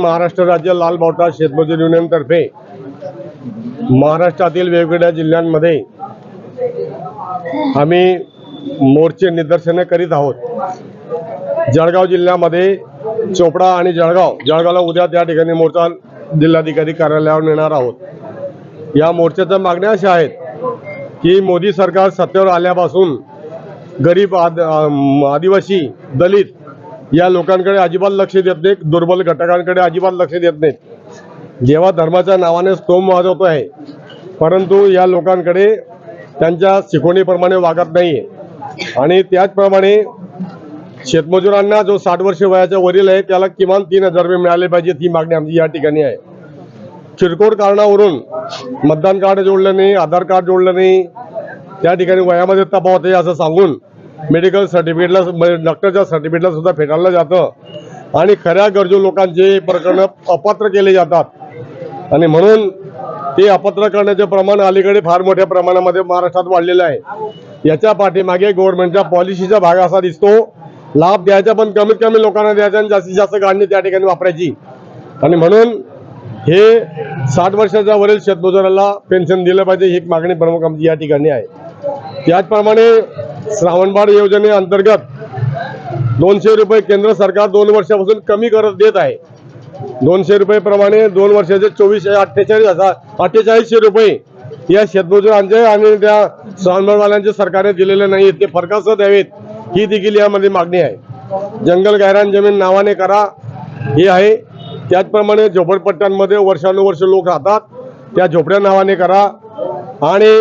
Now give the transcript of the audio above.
महाराष्ट्र राज्य लाल बावटा शेतमजूर युनियनतर्फे महाराष्ट्रातील वेगवेगळ्या जिल्ह्यांमध्ये आम्ही मोर्चे निदर्शनं करीत आहोत. जळगाव जिल्ह्यामध्ये चोपडा आणि जळगाव जळगावला उद्या त्या ठिकाणी मोर्चा जिल्हाधिकारी कार्यालयावर नेणार आहोत. या मोर्चाच्या मागण्या अशा आहेत की मोदी सरकार सत्तेवर आल्यापासून गरीब आद आदिवासी दलित या लोकांकडे अजिबात लक्ष देत नाहीत दुर्बल घटकांकडे अजिबात लक्ष देत नाहीत. जेव्हा धर्माच्या नावाने स्तोम वाजवतो आहे परंतु या लोकांकडे त्यांच्या शिकवणीप्रमाणे वागत नाही आणि त्याचप्रमाणे शेतमजुरांना जो साठ वर्ष वयाच्या वरील आहे त्याला किमान तीन हजार रुपये मिळाले पाहिजे ही मागणी आमची या ठिकाणी आहे. किरकोळ कारणावरून मतदान कार्ड जोडलं नाही आधार कार्ड जोडलं नाही त्या ठिकाणी वयामध्ये तपावत आहे असं सांगून मेडिकल सर्टिफिकेटला डॉक्टरच्या सर्टिफिकेटला सुद्धा फेटाळलं जातं. आणि खऱ्या गरजू लोकांचे प्रकरण अपात्र केले जातात. आणि म्हणून ते अपात्र करण्याचे प्रमाण अलीकडे फार मोठ्या प्रमाणामध्ये महाराष्ट्रात वाढलेलं आहे. याच्या पाठीमागे गव्हर्नमेंटच्या पॉलिसीचा भाग असा दिसतो. लाभ द्यायचा पण कमीत कमी लोकांना द्यायचा आणि जास्तीत जास्त गाडणी त्या ठिकाणी वापरायची. आणि म्हणून हे साठ वर्षाच्या वरील शेतमजुराला पेन्शन दिलं पाहिजे ही मागणी प्रमुख आमची या ठिकाणी आहे. त्याचप्रमाणे श्रावणबाळ योजनेअंतर्गत दोनशे रुपये केंद्र सरकार दोन वर्षापासून कमी करत देत आहे. दोनशे रुपये प्रमाणे दोन वर्षाचे चोवीसशे अठ्ठेचाळीस हजार अठ्ठेचाळीसशे रुपये या शेतमजुरांचे आणि त्या श्रावणबाळवाल्यांचे सरकारने दिलेले नाही ते फरकास द्यावेत. ही देखील यामध्ये मागणी आहे. जंगल गायरान जमीन नावाने करा. हे आहे. त्याचप्रमाणे झोपडपट्ट्यांमध्ये वर्षानुवर्ष लोक राहतात. त्या झोपड्या नावाने करा. आणि